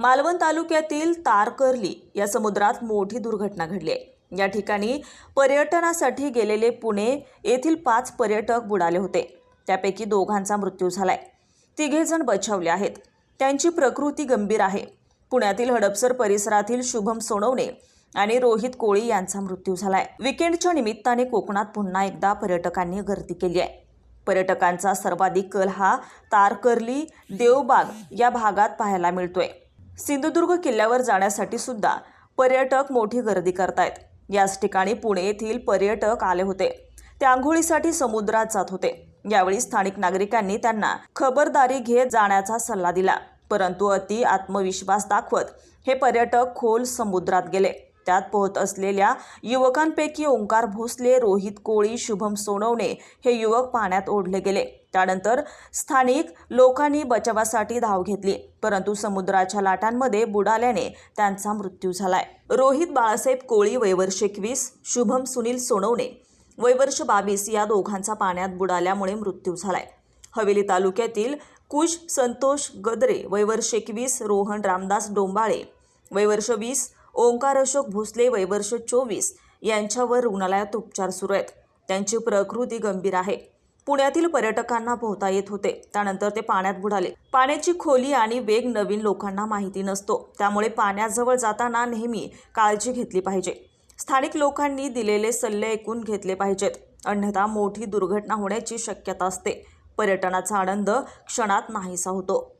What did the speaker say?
मालवण तालुक्यातील तारकर्ली या समुद्रात मोठी दुर्घटना घडली आहे. या ठिकाणी पर्यटनासाठी गेलेले पुणे येथील पाच पर्यटक बुडाले होते. त्यापैकी दोघांचा मृत्यू झालाय. आहे तिघेजण बचावले आहेत. त्यांची प्रकृती गंभीर आहे. पुण्यातील हडपसर परिसरातील शुभम सोनवणे आणि रोहित कोळी यांचा मृत्यू झालाय. विकेंडच्या निमित्ताने कोकणात पुन्हा एकदा पर्यटकांनी गर्दी केली आहे. पर्यटकांचा सर्वाधिक कल हा तारकर्ली देवबाग या भागात पाहायला मिळतोय. सिंधुदुर्ग किल्ल्यावर जाण्यासाठी सुद्धा पर्यटक मोठी गर्दी करतायत. याच ठिकाणी पुणे येथील पर्यटक आले होते. ते आंघोळीसाठी समुद्रात जात होते. यावेळी स्थानिक नागरिकांनी त्यांना खबरदारी घेत जाण्याचा सल्ला दिला. परंतु अति आत्मविश्वास दाखवत हे पर्यटक खोल समुद्रात गेले. त्यात पोहत असलेल्या युवकांपैकी ओंकार भोसले रोहित कोळी शुभम सोनवणे हे युवक पाण्यात ओढले गेले. त्यानंतर स्थानिक लोकांनी बचावासाठी धाव घेतली परंतु समुद्राच्या लाटांमध्ये बुडाल्याने त्यांचा मृत्यू झालाय. रोहित बाळासाहेब कोळी वयवर्ष एकवीस शुभम सुनील सोनवणे वयवर्ष बावीस या दोघांचा पाण्यात बुडाल्यामुळे मृत्यू झालाय. हवेली तालुक्यातील कुश संतोष गदरे वयवर्ष एकवीस रोहन रामदास डोंबाळे वयवर्ष वीस ओंकार अशोक भोसले वयवर्ष चोवीस यांच्यावर रुग्णालयात उपचार सुरू आहेत. त्यांची प्रकृती गंभीर आहे. पुण्यातील पर्यटकांना पोहता येत होते. त्यानंतर ते पाण्यात बुडाले. पाण्याची खोली आणि वेग नवीन लोकांना माहिती नसतो. त्यामुळे पाण्याजवळ जाताना नेहमी काळजी घेतली पाहिजे. स्थानिक लोकांनी दिलेले सल्ले ऐकून घेतले पाहिजेत. अन्यथा मोठी दुर्घटना होण्याची शक्यता असते. पर्यटनाचा आनंद क्षणात नाहीसा होतो.